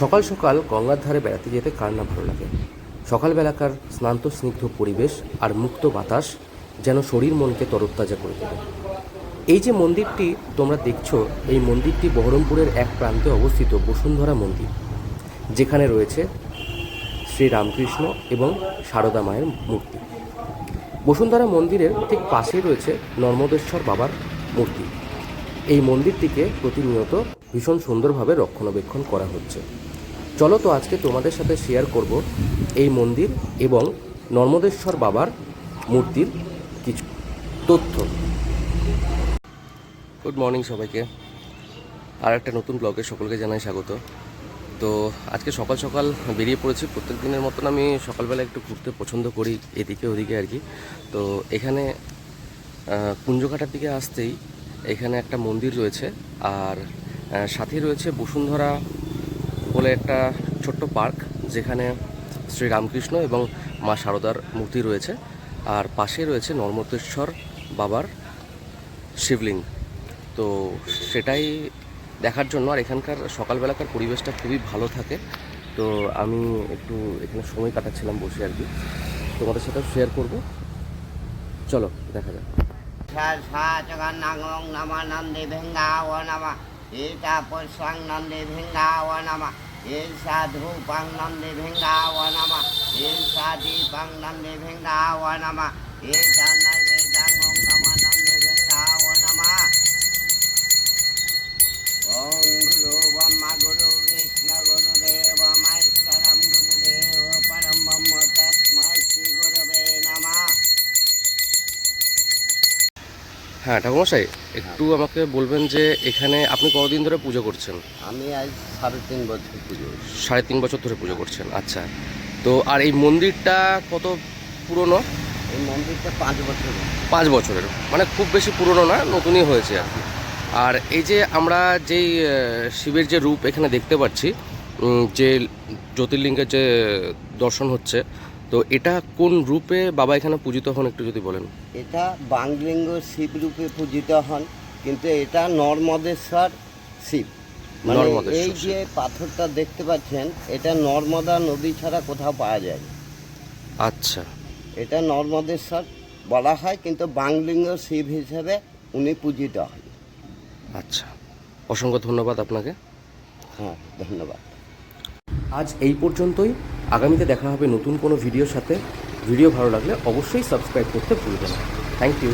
সকাল সকাল গঙ্গার ধারে বেড়াতে যেতে কার না ভালো লাগে? সকালবেলাকার স্নান্ত স্নিগ্ধ পরিবেশ আর মুক্ত বাতাস যেন শরীর মনকে তরতাজা করে দেবে। এই যে মন্দিরটি তোমরা দেখছ, এই মন্দিরটি বহরমপুরের এক প্রান্তে অবস্থিত বসুন্ধরা মন্দির, যেখানে রয়েছে শ্রী রামকৃষ্ণ এবং সারদা মায়ের মূর্তি। বসুন্ধরা মন্দিরের ঠিক পাশেই রয়েছে নর্মদেশ্বর বাবার মূর্তি। এই মন্দিরটিকে প্রতিনিয়ত ভীষণ সুন্দরভাবে রক্ষণাবেক্ষণ করা হচ্ছে। চলো তো আজকে তোমাদের সাথে শেয়ার করব এই মন্দির এবং নর্মদেশ্বর বাবার মূর্তির কিছু তথ্য। গুড মর্নিং সবাইকে। আর একটা নতুন ব্লগে সকলকে জানাই স্বাগত। তো আজকে সকাল সকাল বেরিয়ে পড়েছি। প্রত্যেক দিনের মতন আমি সকালবেলা একটু ঘুরতে পছন্দ করি, এদিকে ওদিকে আর কি। তো এখানে কুঞ্জঘাটার দিকে আসতেই এখানে একটা মন্দির রয়েছে আর সাথে রয়েছে বসুন্ধরা বলে একটা ছোট্ট পার্ক যেখানে শ্রী রামকৃষ্ণ এবং মা শারদার মূর্তি রয়েছে। আর পাশে রয়েছে নর্মদেশ্বর বাবার শিবলিঙ্গ। তো সেটাই দেখার জন্য আর এখানকার সকালবেলাকার পরিবেশটা খুবই ভালো থাকে। তো আমি একটু এখানে সময় কাটাচ্ছিলাম বসে আর কি। তোমাদের সাথে শেয়ার করব। চলো, দেখা যাক। Nangong nama nandi bhengawa nama ita posang nandi bhengawa nama isa dhupang nandi bhengawa nama isa dipang nandi bhengawa nama isa naivedangong হ্যাঁ ঠাকুরমশাই একটু আমাকে বলবেন যে এখানে আপনি কতদিন ধরে পুজো করছেন? আমি আজ সাড়ে তিন বছর পুজো সাড়ে তিন বছর ধরে পুজো করছেন আচ্ছা। তো আর এই মন্দিরটা কত পুরনো? এই মন্দিরটা পাঁচ বছর পাঁচ বছরের মানে খুব বেশি পুরনো না নতুনই হয়েছে আর কি। আর এই যে আমরা যেই শিবের যে রূপ এখানে দেখতে পাচ্ছি যে জ্যোতির্লিঙ্গের যে দর্শন হচ্ছে তো এটা কোন রূপে বাবা এখানে পূজিত হন একটু যদি বলেন? এটা বাংলিঙ্গ শিব রূপে পূজিত হন কিন্তু এটা নর্মদেশ্বর শিব। মানে এই যে পাথরটা দেখতে পাচ্ছেন এটা নর্মদা নদী ছাড়া কোথাও পাওয়া যায় আচ্ছা। এটা নর্মদেশ্বর বলা হয় কিন্তু বাংলিঙ্গ শিব হিসেবে উনি পূজিত হন। আচ্ছা। অসংখ্য ধন্যবাদ আপনাকে। হ্যাঁ ধন্যবাদ। আজ এই পর্যন্তই। আগামীতে দেখা হবে নতুন কোনো ভিডিওর সাথে। ভিডিও ভালো লাগলে অবশ্যই সাবস্ক্রাইব করতে ভুলবেন থ্যাংক ইউ